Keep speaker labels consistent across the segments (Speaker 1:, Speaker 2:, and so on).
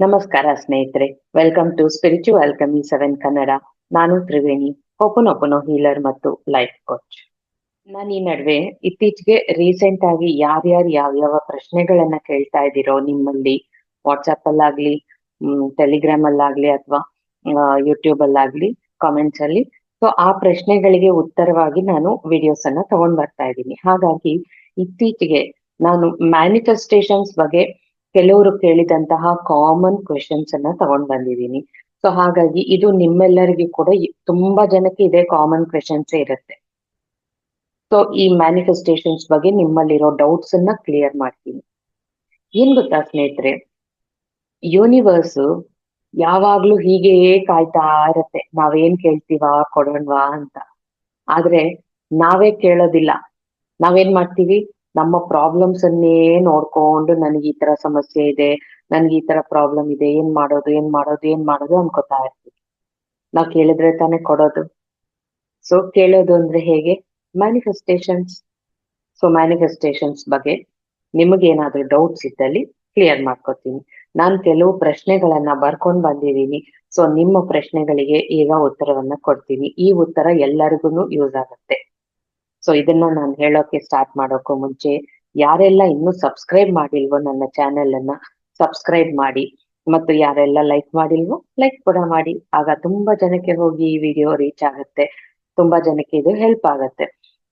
Speaker 1: ನಮಸ್ಕಾರ ಸ್ನೇಹಿತರೆ welcome to spiritual alchemy seven Kannada ನಾನು ತ್ರಿವೇಣಿ ಓಪನ್ ಹೀಲರ್ ಮತ್ತು ಲೈಫ್ ಕೋಚ್ ನಾನು ಈ ನಡುವೆ ಇತ್ತೀಚೆಗೆ ರೀಸೆಂಟ್ ಆಗಿ ಯಾರ್ಯಾರು ಯಾವ್ಯಾವ ಪ್ರಶ್ನೆಗಳನ್ನ ಕೇಳ್ತಾ ಇದ್ದೀರೋ ನಿಮ್ಮಲ್ಲಿ ವಾಟ್ಸಪ್ ಅಲ್ಲಾಗ್ಲಿ ಟೆಲಿಗ್ರಾಮ್ ಅಲ್ಲಾಗ್ಲಿ ಅಥವಾ ಯೂಟ್ಯೂಬ್ ಅಲ್ಲಾಗ್ಲಿ ಕಾಮೆಂಟ್ಸ್ ಅಲ್ಲಿ. ಸೊ ಆ ಪ್ರಶ್ನೆಗಳಿಗೆ ಉತ್ತರವಾಗಿ ನಾನು ವಿಡಿಯೋಸ್ ಅನ್ನ ತಗೊಂಡ್ ಬರ್ತಾ ಇದ್ದೀನಿ. ಹಾಗಾಗಿ ಇತ್ತೀಚೆಗೆ ನಾನು ಮ್ಯಾನಿಫೆಸ್ಟೇಷನ್ಸ್ ಬಗ್ಗೆ ಕೆಲವರು ಕೇಳಿದಂತಹ ಕಾಮನ್ ಕ್ವೆಶನ್ಸ್ ಅನ್ನ ತಗೊಂಡ್ ಬಂದಿದ್ದೀನಿ. ಸೊ ಹಾಗಾಗಿ ಇದು ನಿಮ್ಮೆಲ್ಲರಿಗೂ ಕೂಡ ತುಂಬಾ ಜನಕ್ಕೆ ಇದೇ ಕಾಮನ್ ಕ್ವೆಶನ್ಸ್ ಇರುತ್ತೆ. ಸೊ ಈ ಮ್ಯಾನಿಫೆಸ್ಟೇಷನ್ಸ್ ಬಗ್ಗೆ ನಿಮ್ಮಲ್ಲಿರೋ ಡೌಟ್ಸ್ ಅನ್ನ ಕ್ಲಿಯರ್ ಮಾಡ್ತೀನಿ. ಏನ್ ಗೊತ್ತಾ ಸ್ನೇಹಿತರೆ? ಯೂನಿವರ್ಸ್ ಯಾವಾಗ್ಲೂ ಹೀಗೆ ಕಾಯ್ತಾ ಇರತ್ತೆ. ನಾವೇನ್ ಕೇಳ್ತೀವಾ, ಕೊಡೋಣವಾ ಅಂತ. ಆದ್ರೆ ನಾವೇ ಕೇಳೋದಿಲ್ಲ. ನಾವೇನ್ ಮಾಡ್ತೀವಿ? ನಮ್ಮ ಪ್ರಾಬ್ಲಮ್ಸ್ ಅನ್ನೇ ನೋಡ್ಕೊಂಡು ನನಗೆ ಈ ತರ ಸಮಸ್ಯೆ ಇದೆ, ನನ್ಗೆ ಈ ತರ ಪ್ರಾಬ್ಲಮ್ ಇದೆ, ಏನ್ ಮಾಡೋದು ಏನ್ ಮಾಡೋದು ಏನ್ ಮಾಡೋದು ಅನ್ಕೋತಾ ಇರ್ತೀವಿ ನಾವ್ ಕೇಳಿದ್ರೆ ತಾನೇ ಕೊಡೋದು. ಸೊ ಕೇಳೋದು ಅಂದ್ರೆ ಹೇಗೆ? ಮ್ಯಾನಿಫೆಸ್ಟೇಷನ್ಸ್ ಸೊ ಮ್ಯಾನಿಫೆಸ್ಟೇಷನ್ಸ್ ಬಗ್ಗೆ ನಿಮಗೇನಾದ್ರೂ ಡೌಟ್ಸ್ ಇದ್ದಲ್ಲಿ ಕ್ಲಿಯರ್ ಮಾಡ್ಕೊತೀನಿ. ನಾನು ಕೆಲವು ಪ್ರಶ್ನೆಗಳನ್ನ ಬರ್ಕೊಂಡ್ ಬಂದಿದ್ದೀನಿ. ಸೊ ನಿಮ್ಮ ಪ್ರಶ್ನೆಗಳಿಗೆ ಈಗ ಉತ್ತರವನ್ನ ಕೊಡ್ತೀನಿ. ಈ ಉತ್ತರ ಎಲ್ಲರಿಗೂ ಯೂಸ್ ಆಗುತ್ತೆ. ಸೊ ಇದನ್ನ ನಾನು ಹೇಳೋಕೆ ಸ್ಟಾರ್ಟ್ ಮಾಡೋಕ್ಕೂ ಮುಂಚೆ, ಯಾರೆಲ್ಲ ಇನ್ನೂ ಸಬ್ಸ್ಕ್ರೈಬ್ ಮಾಡಿಲ್ವೋ ನನ್ನ ಚಾನೆಲ್ ಅನ್ನ ಸಬ್ಸ್ಕ್ರೈಬ್ ಮಾಡಿ. ಮತ್ತು ಯಾರೆಲ್ಲ ಲೈಕ್ ಮಾಡಿಲ್ವೋ ಲೈಕ್ ಕೂಡ ಮಾಡಿ. ಆಗ ತುಂಬಾ ಜನಕ್ಕೆ ಹೋಗಿ ಈ ವಿಡಿಯೋ ರೀಚ್ ಆಗುತ್ತೆ. ತುಂಬಾ ಜನಕ್ಕೆ ಇದು ಹೆಲ್ಪ್ ಆಗುತ್ತೆ.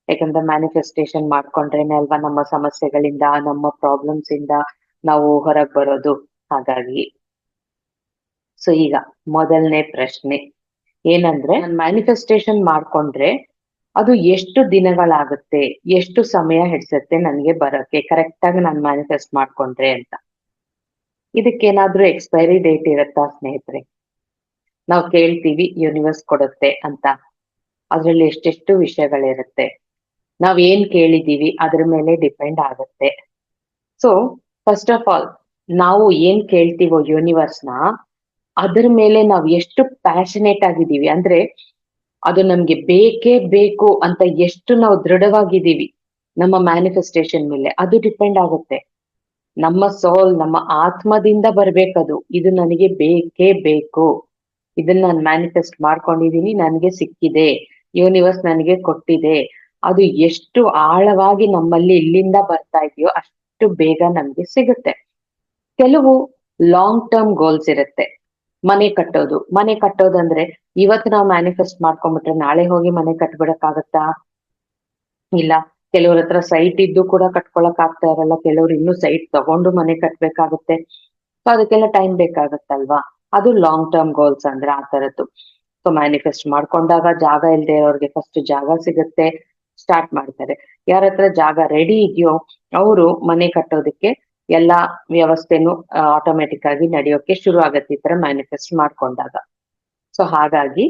Speaker 1: ಯಾಕಂದ್ರೆ ಮ್ಯಾನಿಫೆಸ್ಟೇಷನ್ ಮಾಡ್ಕೊಂಡ್ರೇನೆ ಅಲ್ವಾ ನಮ್ಮ ಸಮಸ್ಯೆಗಳಿಂದ, ನಮ್ಮ ಪ್ರಾಬ್ಲಮ್ಸ್ ಇಂದ ನಾವು ಹೊರಗ್ ಬರೋದು. ಹಾಗಾಗಿ. ಸೊ ಈಗ ಮೊದಲನೇ ಪ್ರಶ್ನೆ. ಏನಂದ್ರೆ ಮ್ಯಾನಿಫೆಸ್ಟೇಷನ್ ಮಾಡ್ಕೊಂಡ್ರೆ ಅದು ಎಷ್ಟು ದಿನಗಳಾಗುತ್ತೆ, ಎಷ್ಟು ಸಮಯ ಹಿಡ್ಸತ್ತೆ ನನಗೆ ಬರೋಕ್ಕೆ ಕರೆಕ್ಟ್ ಆಗಿ ನಾನು ಮ್ಯಾನಿಫೆಸ್ಟ್ ಮಾಡ್ಕೊಂಡ್ರೆ ಅಂತ. ಇದಕ್ಕೇನಾದ್ರೂ ಎಕ್ಸ್ಪೈರಿ ಡೇಟ್ ಇರುತ್ತಾ ಸ್ನೇಹಿತರೆ? ನಾವು ಕೇಳ್ತೀವಿ ಯೂನಿವರ್ಸ್ ಕೊಡುತ್ತೆ ಅಂತ. ಅದರಲ್ಲಿ ಎಷ್ಟೆಷ್ಟು ವಿಷಯಗಳಿರುತ್ತೆ? ನಾವ್ ಏನ್ ಕೇಳಿದೀವಿ, ಅದ್ರ ಮೇಲೆ ಡಿಪೆಂಡ್ ಆಗುತ್ತೆ. ಸೊ ಫಸ್ಟ್ ಆಫ್ ಆಲ್ ನಾವು ಏನ್ ಕೇಳ್ತೀವೋ ಯೂನಿವರ್ಸ್ನ ಅದ್ರ ಮೇಲೆ ನಾವ್ ಎಷ್ಟು ಪ್ಯಾಷನೇಟ್ ಆಗಿದ್ದೀವಿ, ಅಂದ್ರೆ ಅದು ನಮ್ಗೆ ಬೇಕೇ ಬೇಕು ಅಂತ ಎಷ್ಟು ನಾವು ದೃಢವಾಗಿದ್ದೀವಿ ನಮ್ಮ ಮ್ಯಾನಿಫೆಸ್ಟೇಷನ್ ಮೇಲೆ. ಅದು ಡಿಪೆಂಡ್ ಆಗುತ್ತೆ. ನಮ್ಮ ಸೋಲ್ ನಮ್ಮ ಆತ್ಮದಿಂದ ಬರ್ಬೇಕದು. ಇದು ನನಗೆ ಬೇಕೇ ಬೇಕು. ಇದನ್ನ ನಾನು ಮ್ಯಾನಿಫೆಸ್ಟ್ ಮಾಡ್ಕೊಂಡಿದೀನಿ, ನನಗೆ ಸಿಕ್ಕಿದೆ. ಯೂನಿವರ್ಸ್ ನನಗೆ ಕೊಟ್ಟಿದೆ. ಅದು ಎಷ್ಟು ಆಳವಾಗಿ ನಮ್ಮಲ್ಲಿ ಇಲ್ಲಿಂದ ಬರ್ತಾ ಇದೆಯೋ ಅಷ್ಟು ಬೇಗ ನಮ್ಗೆ ಸಿಗುತ್ತೆ. ಕೆಲವು ಲಾಂಗ್ ಟರ್ಮ್ ಗೋಲ್ಸ್ ಇರುತ್ತೆ. ಮನೆ ಕಟ್ಟೋದು. ಮನೆ ಕಟ್ಟೋದಂದ್ರೆ ಇವತ್ತು ನಾವು ಮ್ಯಾನಿಫೆಸ್ಟ್ ಮಾಡ್ಕೊಂಡ್ಬಿಟ್ರೆ ನಾಳೆ ಹೋಗಿ ಮನೆ ಕಟ್ಬಿಡಕ್ಕಾಗತ್ತಾ? ಇಲ್ಲ. ಕೆಲವ್ರ ಹತ್ರ ಸೈಟ್ ಇದ್ದು ಕೂಡ ಕಟ್ಕೊಳಕ್ ಆಗ್ತಾ ಇರಲ್ಲ. ಕೆಲವ್ರು ಇನ್ನೂ ಸೈಟ್ ತಗೊಂಡು ಮನೆ ಕಟ್ಬೇಕಾಗತ್ತೆ. ಸೊ ಅದಕ್ಕೆಲ್ಲ ಟೈಮ್ ಬೇಕಾಗತ್ತಲ್ವಾ? ಅದು ಲಾಂಗ್ ಟರ್ಮ್ ಗೋಲ್ಸ್ ಅಂದ್ರೆ ಆ ತರದ್ದು. ಸೊ ಮ್ಯಾನಿಫೆಸ್ಟ್ ಮಾಡ್ಕೊಂಡಾಗ ಜಾಗ ಇಲ್ದೆ ಇರೋರ್ಗೆ ಫಸ್ಟ್ ಜಾಗ ಸಿಗುತ್ತೆ. ಸ್ಟಾರ್ಟ್ ಮಾಡ್ತಾರೆ. ಯಾರ ಹತ್ರ ಜಾಗ ರೆಡಿ ಇದೆಯೋ, ಅವರು ಮನೆ ಕಟ್ಟೋದಕ್ಕೆ ಎಲ್ಲಾ ವ್ಯವಸ್ಥೆನು ಆಟೋಮೆಟಿಕ್ ಆಗಿ ನಡೆಯೋಕೆ ಶುರು ಆಗತ್ತೆ ಈ ತರ ಮ್ಯಾನಿಫೆಸ್ಟ್ ಮಾಡ್ಕೊಂಡಾಗ. ಸೊ ಹಾಗಾಗಿ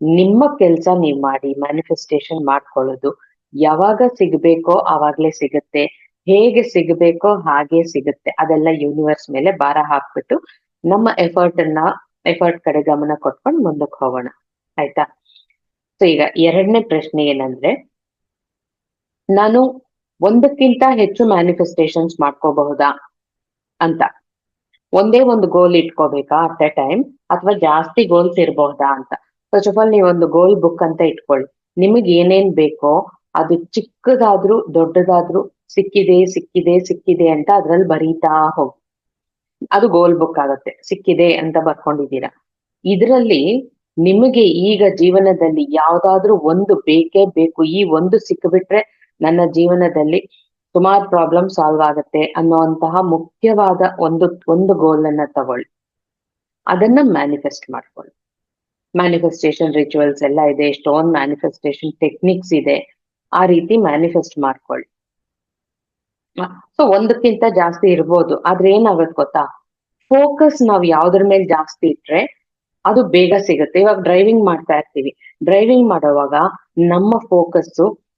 Speaker 1: ನಿಮ್ಮ ಕೆಲ್ಸ ನೀವ್ ಮಾಡಿ ಮ್ಯಾನಿಫೆಸ್ಟೇಷನ್ ಮಾಡ್ಕೊಳ್ಳೋದು ಯಾವಾಗ ಸಿಗ್ಬೇಕೋ ಅವಾಗ್ಲೇ ಸಿಗುತ್ತೆ, ಹೇಗೆ ಸಿಗ್ಬೇಕೋ ಹಾಗೆ ಸಿಗುತ್ತೆ, ಅದೆಲ್ಲ ಯೂನಿವರ್ಸ್ ಮೇಲೆ ಭಾರ ಹಾಕ್ಬಿಟ್ಟು ನಮ್ಮ ಎಫರ್ಟ್ ಅನ್ನ ಎಫರ್ಟ್ ಕಡೆ ಗಮನ ಕೊಟ್ಕೊಂಡು ಮುಂದಕ್ಕೆ ಹೋಗೋಣ. ಆಯ್ತಾ? ಸೊ ಈಗ ಎರಡನೇ ಪ್ರಶ್ನೆ ಏನಂದ್ರೆ, ನಾನು ಒಂದಕ್ಕಿಂತ ಹೆಚ್ಚು ಮ್ಯಾನಿಫೆಸ್ಟೇಷನ್ಸ್ ಮಾಡ್ಕೋಬಹುದಾ ಅಂತ. ಒಂದೇ ಒಂದು ಗೋಲ್ ಇಟ್ಕೋಬೇಕಾ ಅಟ್ ಎ ಟೈಮ್ ಅಥವಾ ಜಾಸ್ತಿ ಗೋಲ್ಸ್ ಇರಬಹುದಾ ಅಂತ. ಫಸ್ಟ್ ಆಫ್ ಆಲ್ ಒಂದು ಗೋಲ್ ಬುಕ್ ಅಂತ ಇಟ್ಕೊಳ್ಳಿ. ನಿಮಗೆ ಏನೇನ್ ಬೇಕೋ ಅದು ಚಿಕ್ಕದಾದ್ರೂ ದೊಡ್ಡದಾದ್ರೂ ಸಿಕ್ಕಿದೆ ಸಿಕ್ಕಿದೆ ಸಿಕ್ಕಿದೆ ಅಂತ ಅದ್ರಲ್ಲಿ ಬರೀತಾ ಹೋಗಿ. ಅದು ಗೋಲ್ ಬುಕ್ ಆಗತ್ತೆ. ಸಿಕ್ಕಿದೆ ಅಂತ ಬರ್ಕೊಂಡಿದ್ದೀರಾ. ಇದರಲ್ಲಿ ನಿಮಗೆ ಈಗ ಜೀವನದಲ್ಲಿ ಯಾವ್ದಾದ್ರೂ ಒಂದು ಬೇಕೇ ಬೇಕು. ಈ ಒಂದು ಸಿಕ್ಕಿಬಿಟ್ರೆ ನನ್ನ ಜೀವನದಲ್ಲಿ ಸುಮಾರು ಪ್ರಾಬ್ಲಮ್ ಸಾಲ್ವ್ ಆಗುತ್ತೆ ಅನ್ನುವಂತಹ ಮುಖ್ಯವಾದ ಒಂದು ಒಂದು ಗೋಲ್ ಅನ್ನ ತಗೊಳ್ಳಿ. ಅದನ್ನ ಮ್ಯಾನಿಫೆಸ್ಟ್ ಮಾಡ್ಕೊಳ್ಳಿ. ಮ್ಯಾನಿಫೆಸ್ಟೇಷನ್ ರಿಚುವಲ್ಸ್ ಎಲ್ಲ ಇದೆ ಸ್ಟೋನ್ ಮ್ಯಾನಿಫೆಸ್ಟೇಷನ್ ಟೆಕ್ನಿಕ್ಸ್ ಇದೆ, ಆ ರೀತಿ ಮ್ಯಾನಿಫೆಸ್ಟ್ ಮಾಡ್ಕೊಳ್ಳಿ. ಸೊ ಒಂದಕ್ಕಿಂತ ಜಾಸ್ತಿ ಇರ್ಬೋದು, ಆದ್ರೆ ಏನಾಗುತ್ತೆ ಗೊತ್ತಾ? ಫೋಕಸ್ ನಾವ್ ಯಾವ್ದ್ರ ಮೇಲೆ ಜಾಸ್ತಿ ಇಟ್ರೆ ಅದು ಬೇಗ ಸಿಗುತ್ತೆ. ಇವಾಗ ಡ್ರೈವಿಂಗ್ ಮಾಡ್ತಾ ಇರ್ತೀವಿ. ಡ್ರೈವಿಂಗ್ ಮಾಡೋವಾಗ ನಮ್ಮ ಫೋಕಸ್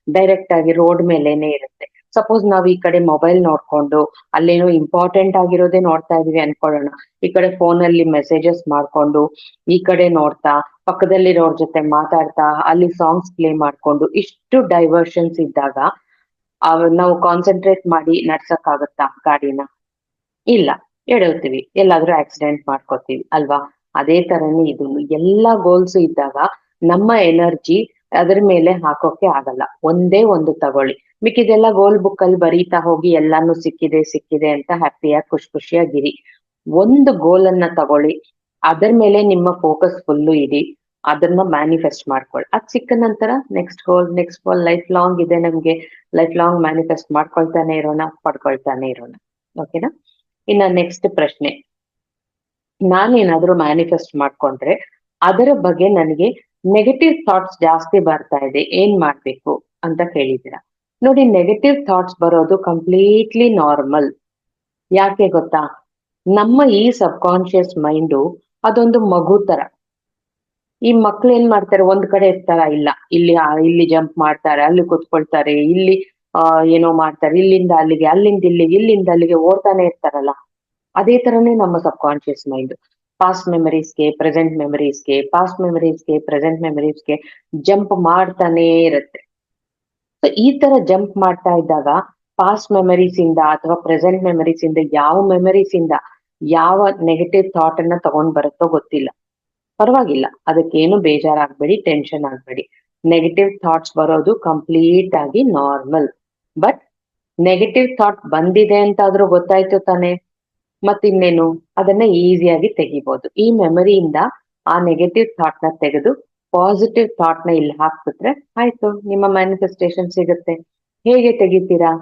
Speaker 1: ಡೈರೆಕ್ಟ್ ಆಗಿ ರೋಡ್ ಮೇಲೇನೆ ಇರುತ್ತೆ. ಸಪೋಸ್ ನಾವ್ ಈ ಕಡೆ ಮೊಬೈಲ್ ನೋಡ್ಕೊಂಡು ಅಲ್ಲೇನೋ ಇಂಪಾರ್ಟೆಂಟ್ ಆಗಿರೋದೇ ನೋಡ್ತಾ ಇದೀವಿ ಅನ್ಕೊಳ್ಳೋಣ. ಈ ಕಡೆ ಫೋನ್ ಅಲ್ಲಿ ಮೆಸೇಜಸ್ ಮಾಡ್ಕೊಂಡು, ಈ ಕಡೆ ನೋಡ್ತಾ, ಪಕ್ಕದಲ್ಲಿರೋರ್ ಜೊತೆ ಮಾತಾಡ್ತಾ, ಅಲ್ಲಿ ಸಾಂಗ್ಸ್ ಪ್ಲೇ ಮಾಡ್ಕೊಂಡು ಇಷ್ಟು ಡೈವರ್ಷನ್ಸ್ ಇದ್ದಾಗ ನಾವು ಕಾನ್ಸಂಟ್ರೇಟ್ ಮಾಡಿ ನಡ್ಸಕ್ ಆಗತ್ತಾ ಗಾಡಿನ? ಇಲ್ಲ. ಎಡವ್ತೀವಿ ಎಲ್ಲಾದ್ರೂ ಆಕ್ಸಿಡೆಂಟ್ ಮಾಡ್ಕೋತೀವಿ ಅಲ್ವಾ? ಅದೇ ತರನೇ ಇದು ಎಲ್ಲಾ ಗೋಲ್ಸ್ ಇದ್ದಾಗ ನಮ್ಮ ಎನರ್ಜಿ ಅದ್ರ ಮೇಲೆ ಹಾಕೋಕೆ ಆಗಲ್ಲ. ಒಂದೇ ಒಂದು ತಗೊಳ್ಳಿ. ಮಿಕ್ಕಿದೆಲ್ಲ ಗೋಲ್ ಬುಕ್ ಅಲ್ಲಿ ಬರೀತಾ ಹೋಗಿ ಎಲ್ಲಾನು ಸಿಕ್ಕಿದೆ ಸಿಕ್ಕಿದೆ ಅಂತ ಹ್ಯಾಪಿಯಾಗಿ ಖುಷಿ ಖುಷಿಯಾಗಿರಿ. ಒಂದು ಗೋಲ್ ಅನ್ನ ತಗೊಳ್ಳಿ. ಅದರ ಮೇಲೆ ನಿಮ್ಮ ಫೋಕಸ್ ಫುಲ್ಲು ಇಡಿ. ಅದನ್ನ ಮ್ಯಾನಿಫೆಸ್ಟ್ ಮಾಡ್ಕೊಳ್ಳಿ ಅದ್ ಸಿಕ್ಕ ನಂತರ next goal next goal life long ಇದೆ ನಮ್ಗೆ. ಲೈಫ್ ಲಾಂಗ್ ಮ್ಯಾನಿಫೆಸ್ಟ್ ಮಾಡ್ಕೊಳ್ತಾನೆ ಇರೋಣ, ಪಡ್ಕೊಳ್ತಾನೆ ಇರೋಣ. ಓಕೆನಾ ಇನ್ನ ನೆಕ್ಸ್ಟ್ ಪ್ರಶ್ನೆ. ನಾನೇನಾದ್ರೂ ಮ್ಯಾನಿಫೆಸ್ಟ್ ಮಾಡ್ಕೊಂಡ್ರೆ ಅದರ ಬಗ್ಗೆ ನನಗೆ ನೆಗೆಟಿವ್ ಥಾಟ್ಸ್ ಜಾಸ್ತಿ ಬರ್ತಾ ಇದೆ. ಏನ್ ಮಾಡ್ಬೇಕು ಅಂತ ಕೇಳಿದ್ದೀರಾ? ನೋಡಿ ನೆಗೆಟಿವ್ ಥಾಟ್ಸ್ ಬರೋದು ಕಂಪ್ಲೀಟ್ಲಿ ನಾರ್ಮಲ್ ಯಾಕೆ ಗೊತ್ತಾ? ನಮ್ಮ ಈ ಸಬ್ ಕಾನ್ಶಿಯಸ್ ಮೈಂಡು ಅದೊಂದು ಮಗು ತರ. ಈ ಮಕ್ಳು ಏನ್ ಮಾಡ್ತಾರೆ? ಒಂದ್ ಕಡೆ ಇರ್ತಾರ, ಇಲ್ಲ. ಇಲ್ಲಿ ಇಲ್ಲಿ ಜಂಪ್ ಮಾಡ್ತಾರೆ, ಅಲ್ಲಿ ಕುತ್ಕೊಳ್ತಾರೆ, ಇಲ್ಲಿ ಏನೋ ಮಾಡ್ತಾರೆ, ಇಲ್ಲಿಂದ ಅಲ್ಲಿಗೆ, ಅಲ್ಲಿಂದ ಇಲ್ಲಿಗೆ, ಇಲ್ಲಿಂದ ಅಲ್ಲಿಗೆ ಓಡ್ತಾನೆ ಇರ್ತಾರಲ್ಲ. ಅದೇ ತರನೇ ನಮ್ಮ ಸಬ್ ಕಾನ್ಶಿಯಸ್ ಮೈಂಡ್ ಪಾಸ್ಟ್ ಮೆಮರೀಸ್ಗೆ ಪ್ರೆಸೆಂಟ್ ಮೆಮರೀಸ್ಗೆ ಪಾಸ್ಟ್ ಮೆಮರೀಸ್ಗೆ ಪ್ರೆಸೆಂಟ್ ಮೆಮರೀಸ್ಗೆ ಜಂಪ್ ಮಾಡ್ತಾನೆ ಇರುತ್ತೆ. ಸೊ ಈ ತರ ಜಂಪ್ ಮಾಡ್ತಾ ಇದ್ದಾಗ ಪಾಸ್ಟ್ ಮೆಮರೀಸ್ ಇಂದ ಅಥವಾ ಪ್ರೆಸೆಂಟ್ ಮೆಮರೀಸ್ ಇಂದ ಯಾವ ಮೆಮರೀಸ್ ಇಂದ ಯಾವ ನೆಗೆಟಿವ್ ಥಾಟ್ ಅನ್ನ ತಗೊಂಡ್ ಬರುತ್ತೋ ಗೊತ್ತಿಲ್ಲ. ಪರವಾಗಿಲ್ಲ. ಅದಕ್ಕೇನು ಬೇಜಾರಾಗ್ಬೇಡಿ ಟೆನ್ಷನ್ ಆಗ್ಬೇಡಿ. ನೆಗೆಟಿವ್ ಥಾಟ್ಸ್ ಬರೋದು ಕಂಪ್ಲೀಟ್ ಆಗಿ ನಾರ್ಮಲ್ ಬಟ್ ನೆಗೆಟಿವ್ ಥಾಟ್ ಬಂದಿದೆ ಅಂತಾದ್ರೂ ಗೊತ್ತಾಯ್ತು ತಾನೆ? ಮತ್ತಿನ್ನೇನು ಅದನ್ನ ಈಸಿಯಾಗಿ ತೆಗಿಬಹುದು ಈ ಮೆಮರಿಯಿಂದ ಆ ನೆಗೆಟಿವ್ ಥಾಟ್ನ ತೆಗೆದು ಪಾಸಿಟಿವ್ ಥಾಟ್ನ ಇಲ್ಲಿ ಹಾಕ್ಬಿಟ್ರೆ ಆಯ್ತು, ನಿಮ್ಮ ಮ್ಯಾನಿಫೆಸ್ಟೇಷನ್ ಸಿಗುತ್ತೆ. ಹೇಗೆ ತೆಗಿತೀರಾ?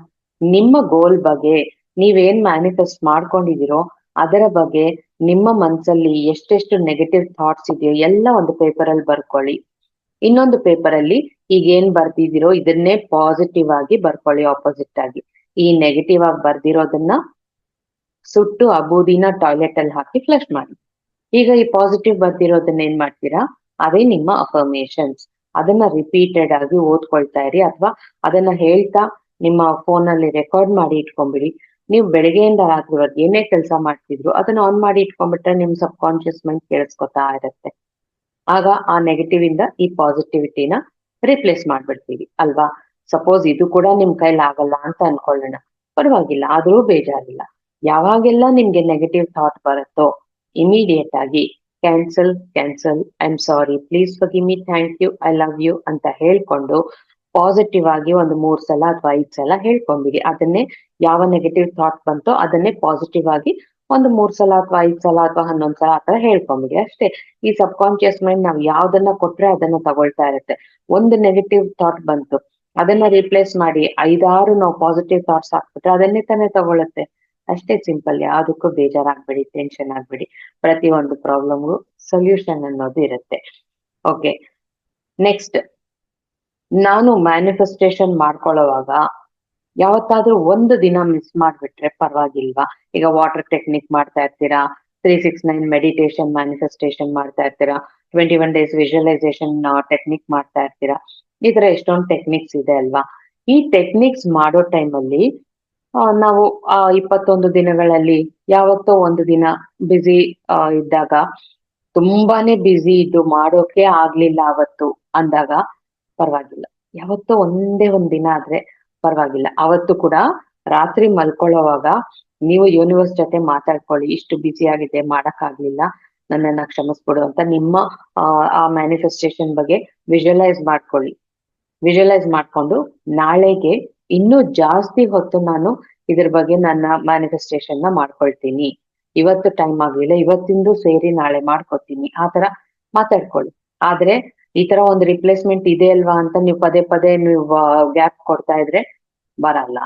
Speaker 1: ನಿಮ್ಮ ಗೋಲ್ ಬಗ್ಗೆ ನೀವೇನ್ ಮ್ಯಾನಿಫೆಸ್ಟ್ ಮಾಡ್ಕೊಂಡಿದೀರೋ ಅದರ ಬಗ್ಗೆ ನಿಮ್ಮ ಮನ್ಸಲ್ಲಿ ಎಷ್ಟೆಷ್ಟು ನೆಗೆಟಿವ್ ಥಾಟ್ಸ್ ಇದೆಯೋ ಎಲ್ಲ ಒಂದು ಪೇಪರ್ ಅಲ್ಲಿ ಬರ್ಕೊಳ್ಳಿ. ಇನ್ನೊಂದು ಪೇಪರ್ ಅಲ್ಲಿ ಈಗ ಏನ್ ಬರ್ದಿದಿರೋ ಇದನ್ನೇ ಪಾಸಿಟಿವ್ ಆಗಿ ಬರ್ಕೊಳ್ಳಿ ಆಪೋಸಿಟ್ ಆಗಿ. ಈ ನೆಗೆಟಿವ್ ಆಗಿ ಬರ್ದಿರೋದನ್ನ ಸುಟ್ಟು ಆ ಬೂದಿನ ಟಾಯ್ಲೆಟ್ ಅಲ್ಲಿ ಹಾಕಿ ಫ್ಲಶ್ ಮಾಡಿ. ಈಗ ಈ ಪಾಸಿಟಿವ್ ಬರ್ತಿರೋದನ್ನ ಏನ್ ಮಾಡ್ತೀರಾ? ಅದೇ ನಿಮ್ಮ ಅಫರ್ಮೇಶನ್ಸ್ ಅದನ್ನ ರಿಪೀಟೆಡ್ ಆಗಿ ಓದ್ಕೊಳ್ತಾ ಇರಿ ಅಥವಾ ಅದನ್ನ ಹೇಳ್ತಾ ನಿಮ್ಮ ಫೋನ್ ಅಲ್ಲಿ ರೆಕಾರ್ಡ್ ಮಾಡಿ ಇಟ್ಕೊಂಡ್ಬಿಡಿ ನೀವು ಬೆಳಗ್ಗೆಯಿಂದ ರಾತ್ರಿವರೆಗೆ ಏನೇ ಕೆಲಸ ಮಾಡ್ತಿದ್ರು ಅದನ್ನ ಆನ್ ಮಾಡಿ ಇಟ್ಕೊಂಡ್ಬಿಟ್ರೆ ನಿಮ್ ಸಬ್ ಕಾನ್ಶಿಯಸ್ ಮೈಂಡ್ ಕೇಳಿಸ್ಕೊತಾ ಇರುತ್ತೆ. ಆಗ ಆ ನೆಗೆಟಿವ್ ಇಂದ ಈ ಪಾಸಿಟಿವಿಟಿನ ರಿಪ್ಲೇಸ್ ಮಾಡ್ಬಿಡ್ತೀವಿ ಅಲ್ವಾ? ಸಪೋಸ್ ಇದು ಕೂಡ ನಿಮ್ ಕೈಲಿ ಆಗಲ್ಲ ಅಂತ ಅನ್ಕೊಳ್ಳೋಣ. ಪರವಾಗಿಲ್ಲ, ಆದ್ರೂ ಬೇಜಾರಿಲ್ಲ. ಯಾವಾಗೆಲ್ಲ ನಿಮ್ಗೆ ನೆಗೆಟಿವ್ ಥಾಟ್ ಬರುತ್ತೋ ಇಮಿಡಿಯೇಟ್ ಆಗಿ cancel cancel I am sorry please for me thank you I love you ಅಂತ ಹೇಳ್ಕೊಂಡು ಪಾಸಿಟಿವ್ ಆಗಿ ಒಂದು ಮೂರ್ ಸಲ ಅಥವಾ ಐದ್ ಸಲ ಹೇಳ್ಕೊಂಡ್ಬಿಡಿ ಅದನ್ನೇ ಯಾವ ನೆಗೆಟಿವ್ ಥಾಟ್ ಬಂತೋ ಅದನ್ನೇ ಪಾಸಿಟಿವ್ ಆಗಿ ಒಂದು ಮೂರ್ ಸಲ ಅಥವಾ ಐದ್ ಸಲ ಅಥವಾ ಹನ್ನೊಂದ್ ಸಲ ಆತರ ಹೇಳ್ಕೊಂಬಿಡಿ ಅಷ್ಟೇ. ಈ ಸಬ್ ಕಾನ್ಶಿಯಸ್ ಮೈಂಡ್ ನಾವ್ ಯಾವ್ದನ್ನ ಕೊಟ್ರೆ ಅದನ್ನ ತಗೊಳ್ತಾ ಇರುತ್ತೆ. ಒಂದು ನೆಗೆಟಿವ್ ಥಾಟ್ ಬಂತು, ಅದನ್ನ ರಿಪ್ಲೇಸ್ ಮಾಡಿ ಐದಾರು ನಾವು ಪಾಸಿಟಿವ್ ಥಾಟ್ಸ್ ಹಾಕ್ಬಿಟ್ರೆ ಅದನ್ನೇ ತಾನೇ ತಗೊಳುತ್ತೆ. ಅಷ್ಟೇ ಸಿಂಪಲ್ ಯಾವ್ದಕ್ಕೂ ಬೇಜಾರಾಗ್ಬೇಡಿ ಟೆನ್ಷನ್ ಆಗ್ಬೇಡಿ. ಪ್ರತಿ ಒಂದು ಪ್ರಾಬ್ಲಮ್ಗೂ ಸೊಲ್ಯೂಷನ್ ಅನ್ನೋದು ಇರುತ್ತೆ. ಓಕೆ ನೆಕ್ಸ್ಟ್ ನಾನು ಮ್ಯಾನಿಫೆಸ್ಟೇಷನ್ ಮಾಡ್ಕೊಳ್ಳೋವಾಗ ಯಾವತ್ತಾದ್ರೂ ಒಂದು ದಿನ ಮಿಸ್ ಮಾಡ್ಬಿಟ್ರೆ ಪರವಾಗಿಲ್ವಾ? ಈಗ ವಾಟರ್ ಟೆಕ್ನಿಕ್ ಮಾಡ್ತಾ ಇರ್ತೀರಾ? Three six nine meditation manifestation ಮಾಡ್ತಾ ಇರ್ತೀರಾ? Twenty one days visualisation technique ಮಾಡ್ತಾ ಇರ್ತೀರಾ? ಈ ತರ ಎಷ್ಟೊಂದು ಟೆಕ್ನಿಕ್ಸ್ ಇದೆ ಅಲ್ವಾ? ಈ ಟೆಕ್ನಿಕ್ಸ್ ಮಾಡೋ ಟೈಮಲ್ಲಿ ನಾವು, ಆ, ಇಪ್ಪತ್ತೊಂದು ದಿನಗಳಲ್ಲಿ, ಯಾವತ್ತೋ ಒಂದು ದಿನ ಬ್ಯುಸಿ ಇದ್ದಾಗ, ತುಂಬಾನೇ ಬ್ಯುಸಿ ಇದ್ದು ಮಾಡೋಕೆ ಆಗ್ಲಿಲ್ಲ ಅವತ್ತು ಅಂದಾಗ, ಪರವಾಗಿಲ್ಲ. ಯಾವತ್ತೋ ಒಂದೇ ಒಂದ್ ದಿನ ಆದ್ರೆ ಪರವಾಗಿಲ್ಲ. ಅವತ್ತು ಕೂಡ ರಾತ್ರಿ ಮಲ್ಕೊಳ್ಳೋವಾಗ ನೀವು ಯೂನಿವರ್ಸ್ ಜೊತೆ ಮಾತಾಡ್ಕೊಳ್ಳಿ. ಇಷ್ಟು ಬ್ಯುಸಿ ಆಗಿದೆ ಮಾಡಕ್ ಆಗ್ಲಿಲ್ಲ ನನ್ನನ್ನ ಕ್ಷಮಿಸ್ಬಿಡು ಅಂತ ನಿಮ್ಮ, ಆ ಮ್ಯಾನಿಫೆಸ್ಟೇಷನ್ ಬಗ್ಗೆ ವಿಜುವಲೈಸ್ ಮಾಡ್ಕೊಳ್ಳಿ. ವಿಜುವಲೈಸ್ ಮಾಡ್ಕೊಂಡು ನಾಳೆಗೆ ಇನ್ನೂ ಜಾಸ್ತಿ ಹೊತ್ತು ನಾನು ಇದ್ರ ಬಗ್ಗೆ ನನ್ನ ಮ್ಯಾನಿಫೆಸ್ಟೇಷನ್ನ ಮಾಡ್ಕೊಳ್ತೀನಿ. ಇವತ್ತು ಟೈಮ್ ಆಗಲಿಲ್ಲ, ಇವತ್ತಿಂದು ಸೇರಿ ನಾಳೆ ಮಾಡ್ಕೊತೀನಿ. ಆ ತರ ಮಾತಾಡ್ಕೊಳ್ಳಿ. ಆದ್ರೆ ಈ ತರ ಒಂದು ರಿಪ್ಲೇಸ್ಮೆಂಟ್ ಇದೆ ಅಲ್ವಾ ಅಂತ ನೀವು ಪದೇ ಪದೇ ನೀವು ಗ್ಯಾಪ್ ಕೊಡ್ತಾ ಇದ್ರೆ ಬರಲ್ಲ.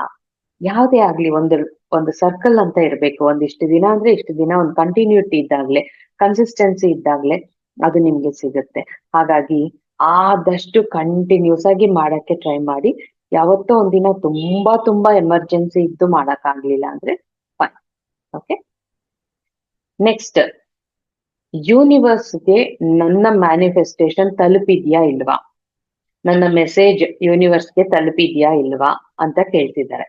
Speaker 1: ಯಾವುದೇ ಆಗ್ಲಿ ಒಂದು ಒಂದು ಸರ್ಕಲ್ ಅಂತ ಇರ್ಬೇಕು. ಒಂದಿಷ್ಟು ದಿನ ಅಂದ್ರೆ ಇಷ್ಟು ದಿನ ಒಂದು ಕಂಟಿನ್ಯೂಟಿ ಇದ್ದಾಗ್ಲೆ ಕನ್ಸಿಸ್ಟೆನ್ಸಿ ಇದ್ದಾಗ್ಲೆ ಅದು ನಿಮ್ಗೆ ಸಿಗುತ್ತೆ. ಹಾಗಾಗಿ ಆದಷ್ಟು ಕಂಟಿನ್ಯೂಸ್ ಆಗಿ ಮಾಡಕ್ಕೆ ಟ್ರೈ ಮಾಡಿ. ಯಾವತ್ತೋ ಒಂದಿನ ತುಂಬಾ ತುಂಬಾ ಎಮರ್ಜೆನ್ಸಿ ಇದ್ದು ಮಾಡಕ್ ಆಗ್ಲಿಲ್ಲ ಅಂದ್ರೆ ಫೈನ್ ಓಕೆ ನೆಕ್ಸ್ಟ್ ಯೂನಿವರ್ಸ್ಗೆ ನನ್ನ ಮ್ಯಾನಿಫೆಸ್ಟೇಷನ್ ತಲುಪಿದ್ಯಾ ಇಲ್ವಾ? ನನ್ನ ಮೆಸೇಜ್ ಯೂನಿವರ್ಸ್ಗೆ ತಲುಪಿದ್ಯಾ ಇಲ್ವಾ ಅಂತ ಕೇಳ್ತಿದ್ದಾರೆ.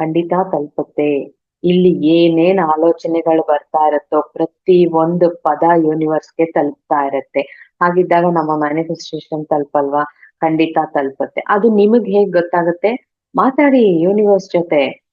Speaker 1: ಖಂಡಿತ ತಲುಪುತ್ತೆ. ಇಲ್ಲಿ ಏನೇನ್ ಆಲೋಚನೆಗಳು ಬರ್ತಾ ಇರುತ್ತೋ ಪ್ರತಿ ಒಂದು ಪದ ಯೂನಿವರ್ಸ್ಗೆ ತಲುಪ್ತಾ ಇರುತ್ತೆ. ಹಾಗಿದ್ದಾಗ ನಮ್ಮ ಮ್ಯಾನಿಫೆಸ್ಟೇಷನ್ ತಲುಪಲ್ವಾ? ಖಂಡಿತ ತಲುಪುತ್ತೆ. ಅದು ನಿಮಗ್ ಹೇಗ್ ಗೊತ್ತಾಗುತ್ತೆ? ಮಾತಾಡಿ ಯೂನಿವರ್ಸ್ ಜೊತೆ.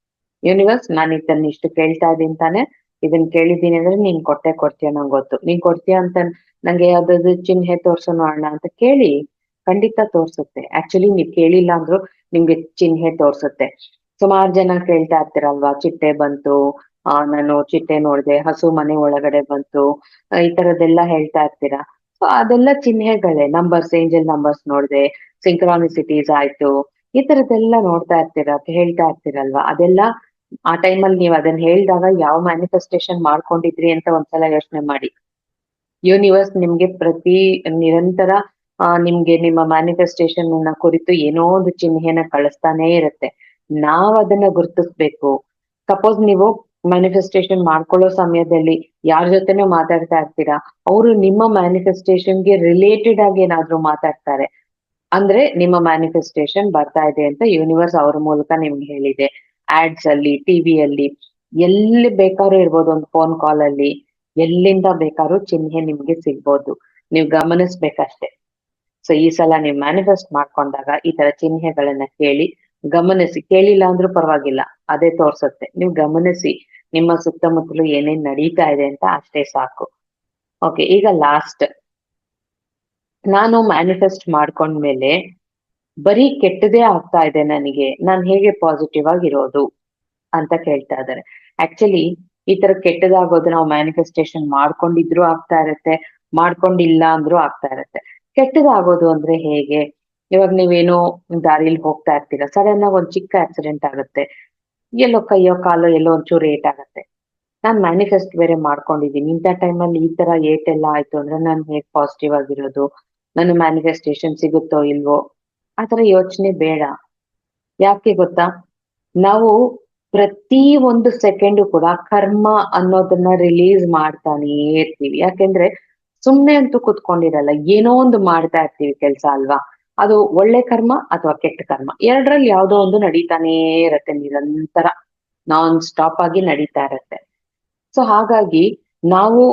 Speaker 1: ಯೂನಿವರ್ಸ್ ನಾನು ಇದನ್ನ ಇಷ್ಟು ಕೇಳ್ತಾ ಇದ್ದೀನಿ ತಾನೆ. ಇದನ್ನ ಕೇಳಿದ್ದೀನಿ ಅಂದ್ರೆ ನೀನ್ ಕೊಟ್ಟೆ ಕೊಡ್ತೀಯ ನಂಗೆ ಗೊತ್ತು. ನೀನ್ ಕೊಡ್ತೀಯ ಅಂತ ನಂಗೆ ಯಾವ್ದಾದ್ರು ಚಿಹ್ನೆ ತೋರ್ಸೋಣ ಅಣ್ಣ ಅಂತ ಕೇಳಿ ಖಂಡಿತ ತೋರ್ಸುತ್ತೆ. ಆಕ್ಚುಲಿ ನೀವ್ ಕೇಳಿಲ್ಲ ಅಂದ್ರು ನಿಮ್ಗೆ ಚಿಹ್ನೆ ತೋರ್ಸುತ್ತೆ. ಸುಮಾರು ಜನ ಕೇಳ್ತಾ ಇರ್ತೀರಲ್ವಾ, ಚಿಟ್ಟೆ ಬಂತು, ಆ, ನಾನು ಚಿಟ್ಟೆ ನೋಡ್ದೆ, ಹಸು ಮನೆ ಒಳಗಡೆ ಬಂತು ಈ ತರದೆಲ್ಲ ಹೇಳ್ತಾ ಇರ್ತೀರಾ? ಸೊ ಅದೆಲ್ಲ ಚಿಹ್ನೆಗಳೇ ನಂಬರ್ಸ್ ಏಂಜಲ್ ನಂಬರ್ಸ್ ನೋಡಿದೆ ಸಿಂಕ್ರಾನಿಸಿಟೀಸ್ ಆಯ್ತು, ಈ ತರದ್ದೆಲ್ಲ ನೋಡ್ತಾ ಇರ್ತೀರ, ಹೇಳ್ತಾ ಇರ್ತೀರಲ್ವಾ? ಅದೆಲ್ಲ ಆ ಟೈಮಲ್ಲಿ ನೀವು ಅದನ್ನ ಹೇಳಿದಾಗ ಯಾವ ಮ್ಯಾನಿಫೆಸ್ಟೇಷನ್ ಮಾಡ್ಕೊಂಡಿದ್ರಿ ಅಂತ ಒಂದ್ಸಲ ಯೋಚನೆ ಮಾಡಿ. ಯೂನಿವರ್ಸ್ ನಿಮ್ಗೆ ಪ್ರತಿ ನಿರಂತರ ನಿಮ್ಗೆ ನಿಮ್ಮ ಮ್ಯಾನಿಫೆಸ್ಟೇಷನ್ ಅನ್ನ ಕುರಿತು ಏನೋ ಒಂದು ಚಿಹ್ನೆನ ಕಳಿಸ್ತಾನೇ ಇರುತ್ತೆ. ನಾವ್ ಅದನ್ನ ಗುರುತಿಸ್ಬೇಕು. ಸಪೋಸ್ ನೀವು ಮ್ಯಾನಿಫೆಸ್ಟೇಷನ್ ಮಾಡ್ಕೊಳ್ಳೋ ಸಮಯದಲ್ಲಿ ಯಾರ ಜೊತೆನೂ ಮಾತಾಡ್ತಾ ಇರ್ತೀರಾ? ಅವರು ನಿಮ್ಮ ಮ್ಯಾನಿಫೆಸ್ಟೇಷನ್ಗೆ ರಿಲೇಟೆಡ್ ಆಗಿ ಏನಾದ್ರು ಮಾತಾಡ್ತಾರೆ. ಅಂದ್ರೆ ನಿಮ್ಮ ಮ್ಯಾನಿಫೆಸ್ಟೇಷನ್ ಬರ್ತಾ ಇದೆ ಅಂತ ಯೂನಿವರ್ಸ್ ಅವ್ರ ಮೂಲಕ ನಿಮ್ಗೆ ಹೇಳಿದೆ. ಆಡ್ಸ್ ಅಲ್ಲಿ ಟಿವಿಯಲ್ಲಿ ಎಲ್ಲಿ ಬೇಕಾದ್ರೂ ಇರ್ಬೋದು ಒಂದು ಫೋನ್ ಕಾಲ್ ಅಲ್ಲಿ, ಎಲ್ಲಿಂದ ಬೇಕಾದ್ರೂ ಚಿಹ್ನೆ ನಿಮ್ಗೆ ಸಿಗ್ಬೋದು. ನೀವು ಗಮನಿಸ್ಬೇಕಷ್ಟೇ. ಸೊ ಈ ಸಲ ನೀವು ಮ್ಯಾನಿಫೆಸ್ಟ್ ಮಾಡ್ಕೊಂಡಾಗ ಈ ತರ ಚಿಹ್ನೆಗಳನ್ನ ಕೇಳಿ ಗಮನಿಸಿ. ಕೇಳಿಲ್ಲ ಅಂದ್ರೂ ಪರವಾಗಿಲ್ಲ. ಅದೇ ತೋರ್ಸುತ್ತೆ. ನೀವು ಗಮನಿಸಿ. ನಿಮ್ಮ ಸುತ್ತಮುತ್ತಲು ಏನೇನ್ ನಡೀತಾ ಇದೆ ಅಂತ ಅಷ್ಟೇ ಸಾಕು. ಓಕೆ ಈಗ ಲಾಸ್ಟ್ ನಾನು ಮ್ಯಾನಿಫೆಸ್ಟ್ ಮಾಡ್ಕೊಂಡ್ಮೇಲೆ ಬರೀ ಕೆಟ್ಟದೇ ಆಗ್ತಾ ಇದೆ ನನಗೆ. ನಾನು ಹೇಗೆ ಪಾಸಿಟಿವ್ ಆಗಿರೋದು ಅಂತ ಕೇಳ್ತಾ ಇದ್ದಾರೆ. ಆಕ್ಚುಲಿ ಈ ತರ ಕೆಟ್ಟದಾಗೋದು ನಾವು ಮ್ಯಾನಿಫೆಸ್ಟೇಷನ್ ಮಾಡ್ಕೊಂಡಿದ್ರು ಆಗ್ತಾ ಇರತ್ತೆ, ಮಾಡ್ಕೊಂಡಿಲ್ಲ ಅಂದ್ರೂ ಆಗ್ತಾ ಇರತ್ತೆ. ಕೆಟ್ಟದಾಗೋದು ಅಂದ್ರೆ ಹೇಗೆ? ಇವಾಗ ನೀವೇನೋ ದಾರಿಲಿ ಹೋಗ್ತಾ ಇರ್ತೀರಾ? ಸಡನ್ ಆಗಿ ಒಂದ್ ಚಿಕ್ಕ ಆಕ್ಸಿಡೆಂಟ್ ಆಗುತ್ತೆ. ಎಲ್ಲೋ ಕೈಯೋ ಕಾಲೋ ಎಲ್ಲೋ ಒಂಚೂರು ಏಟ್ ಆಗತ್ತೆ. ನಾನ್ ಮ್ಯಾನಿಫೆಸ್ಟ್ ಬೇರೆ ಮಾಡ್ಕೊಂಡಿದ್ದೀನಿ. ಇಂಥ ಟೈಮಲ್ಲಿ ಈ ತರ ಏಟ್ ಎಲ್ಲ ಆಯ್ತು ಅಂದ್ರೆ ನಾನು ಹೇಗ್ ಪಾಸಿಟಿವ್ ಆಗಿರೋದು? ನನ್ನ ಮ್ಯಾನಿಫೆಸ್ಟೇಷನ್ ಸಿಗುತ್ತೋ ಇಲ್ವೋ? ಆತರ ಯೋಚನೆ ಬೇಡ. ಯಾಕೆ ಗೊತ್ತಾ? ನಾವು ಪ್ರತಿ ಒಂದು ಸೆಕೆಂಡು ಕೂಡ ಕರ್ಮ ಅನ್ನೋದನ್ನ ರಿಲೀಸ್ ಮಾಡ್ತಾನೇ ಇರ್ತೀವಿ. ಯಾಕೆಂದ್ರೆ ಸುಮ್ನೆ ಅಂತೂ ಕುತ್ಕೊಂಡಿರಲ್ಲ. ಏನೋ ಒಂದು ಮಾಡ್ತಾ ಇರ್ತೀವಿ ಕೆಲ್ಸ ಅಲ್ವಾ? ಅದು ಒಳ್ಳೆ ಕರ್ಮ ಅಥವಾ ಕೆಟ್ಟ ಕರ್ಮ? ಎರಡರಲ್ಲಿ ಯಾವುದೋ ಒಂದು ನಡೀತಾನೇ ಇರತ್ತೆ, ನಿರಂತರ ನಾನ್ ಸ್ಟಾಪ್ ಆಗಿ ನಡೀತಾ ಇರತ್ತೆ. ಸೊ ಹಾಗಾಗಿ ನಾವು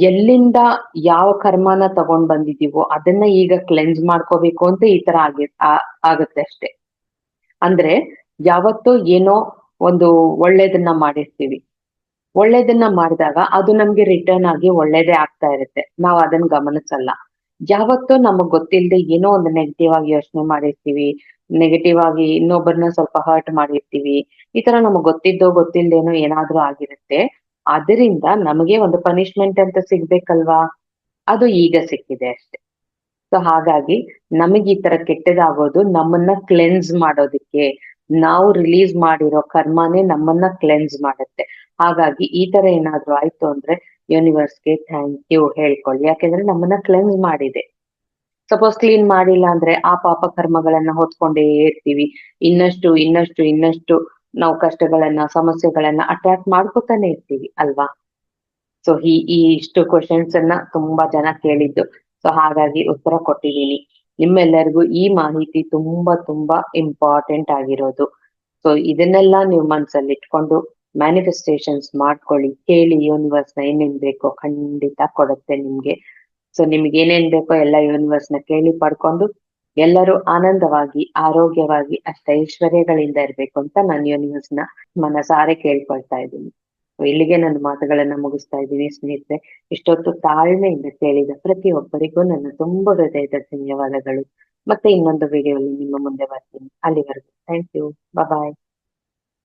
Speaker 1: ಎಲ್ಲಿಂದ ಯಾವ ಕರ್ಮನ ತಗೊಂಡ್ ಬಂದಿದೀವೋ ಅದನ್ನ ಈಗ ಕ್ಲೆನ್ಸ್ ಮಾಡ್ಕೋಬೇಕು ಅಂತ ಈ ತರ ಆಗಿ ಆಗತ್ತೆ ಅಷ್ಟೇ. ಅಂದ್ರೆ ಯಾವತ್ತೋ ಏನೋ ಒಂದು ಒಳ್ಳೇದನ್ನ ಮಾಡಿರ್ತೀವಿ. ಒಳ್ಳೇದನ್ನ ಮಾಡಿದಾಗ ಅದು ನಮ್ಗೆ ರಿಟರ್ನ್ ಆಗಿ ಒಳ್ಳೇದೇ ಆಗ್ತಾ ಇರುತ್ತೆ. ನಾವ್ ಅದನ್ನ ಗಮನಿಸಲ್ಲ. ಯಾವತ್ತೋ ನಮಗ್ ಗೊತ್ತಿಲ್ಲದೆ ಏನೋ ಒಂದು ನೆಗೆಟಿವ್ ಆಗಿ ಯೋಚನೆ ಮಾಡಿರ್ತೀವಿ. ನೆಗೆಟಿವ್ ಆಗಿ ಇನ್ನೊಬ್ಬರನ್ನ ಸ್ವಲ್ಪ ಹರ್ಟ್ ಮಾಡಿರ್ತೀವಿ. ಈ ತರ ನಮಗ್ ಗೊತ್ತಿದ್ದೋ ಗೊತ್ತಿಲ್ದೇನೋ ಏನಾದ್ರೂ ಆಗಿರುತ್ತೆ. ಅದರಿಂದ ನಮಗೆ ಒಂದು ಪನಿಷ್ಮೆಂಟ್ ಅಂತ ಸಿಗ್ಬೇಕಲ್ವಾ? ಅದು ಈಗ ಸಿಕ್ಕಿದೆ ಅಷ್ಟೇ. ಸೊ ಹಾಗಾಗಿ ನಮಗೆ ಈ ತರ ಕೆಟ್ಟದಾಗೋದು ನಮ್ಮನ್ನ ಕ್ಲೆನ್ಸ್ ಮಾಡೋದಕ್ಕೆ. ನಾವು ರಿಲೀಸ್ ಮಾಡಿರೋ ಕರ್ಮನೇ ನಮ್ಮನ್ನ ಕ್ಲೆನ್ಸ್ ಮಾಡುತ್ತೆ. ಹಾಗಾಗಿ ಈ ತರ ಏನಾದ್ರೂ ಆಯ್ತು ಅಂದ್ರೆ ಯೂನಿವರ್ಸ್ಗೆ ಥ್ಯಾಂಕ್ ಯು ಹೇಳ್ಕೊಳ್ಳಿ. ಯಾಕೆಂದ್ರೆ ನಮ್ಮನ್ನ ಕ್ಲೆನ್ಸ್ ಮಾಡಿದೆ. ಸಪೋಸ್ ಕ್ಲೀನ್ ಮಾಡಿಲ್ಲ ಅಂದ್ರೆ ಆ ಪಾಪ ಕರ್ಮಗಳನ್ನ ಹೊತ್ಕೊಂಡೇ ಇರ್ತೀವಿ. ಇನ್ನಷ್ಟು ಇನ್ನಷ್ಟು ಇನ್ನಷ್ಟು ನಾವು ಕಷ್ಟಗಳನ್ನ, ಸಮಸ್ಯೆಗಳನ್ನ ಅಟ್ರಾಕ್ಟ್ ಮಾಡ್ಕೊತಾನೆ ಇರ್ತೀವಿ ಅಲ್ವಾ? ಸೊ ಈ ಈ ಇಷ್ಟು ಕ್ವಶನ್ಸ್ ಅನ್ನ ತುಂಬಾ ಜನ ಕೇಳಿದ್ದು. ಸೊ ಹಾಗಾಗಿ ಉತ್ತರ ಕೊಟ್ಟಿದ್ದೀನಿ. ನಿಮ್ಮೆಲ್ಲರಿಗೂ ಈ ಮಾಹಿತಿ ತುಂಬಾ ತುಂಬಾ ಇಂಪಾರ್ಟೆಂಟ್ ಆಗಿರೋದು. ಸೊ ಇದನ್ನೆಲ್ಲ ನೀವು ಮನ್ಸಲ್ಲಿ ಇಟ್ಕೊಂಡು ಮ್ಯಾನಿಫೆಸ್ಟೇಷನ್ಸ್ ಮಾಡ್ಕೊಳ್ಳಿ, ಕೇಳಿ ಯೂನಿವರ್ಸ್ನ ಏನೇನ್ ಬೇಕೋ ಖಂಡಿತ ಕೊಡುತ್ತೆ ನಿಮ್ಗೆ. ಸೊ ನಿಮ್ಗೆ ಏನೇನ್ ಬೇಕೋ ಎಲ್ಲ ಯೂನಿವರ್ಸ್ನ ಕೇಳಿ ಪಡ್ಕೊಂಡು ಎಲ್ಲರೂ ಆನಂದವಾಗಿ, ಆರೋಗ್ಯವಾಗಿ, ಅಷ್ಟ ಐಶ್ವರ್ಯಗಳಿಂದ ಇರ್ಬೇಕು ಅಂತ ನಾನು ಯೂನಿವರ್ಸ್ನ ಮನಸಾರೆ ಕೇಳ್ಕೊಳ್ತಾ ಇದ್ದೀನಿ. ಇಲ್ಲಿಗೆ ನನ್ನ ಮಾತುಗಳನ್ನ ಮುಗಿಸ್ತಾ ಇದ್ದೀನಿ ಸ್ನೇಹಿತರೆ. ಇಷ್ಟೊತ್ತು ತಾಳ್ಮೆಯಿಂದ ಕೇಳಿದ ಪ್ರತಿಯೊಬ್ಬರಿಗೂ ನನ್ನ ತುಂಬಾ ಹೃದಯದ ಧನ್ಯವಾದಗಳು. ಮತ್ತೆ ಇನ್ನೊಂದು ವಿಡಿಯೋಲಿ ನಿಮ್ಮ ಮುಂದೆ ಬರ್ತೀನಿ. ಅಲ್ಲಿವರೆಗೂ ಥ್ಯಾಂಕ್ ಯು ಬಾಯ್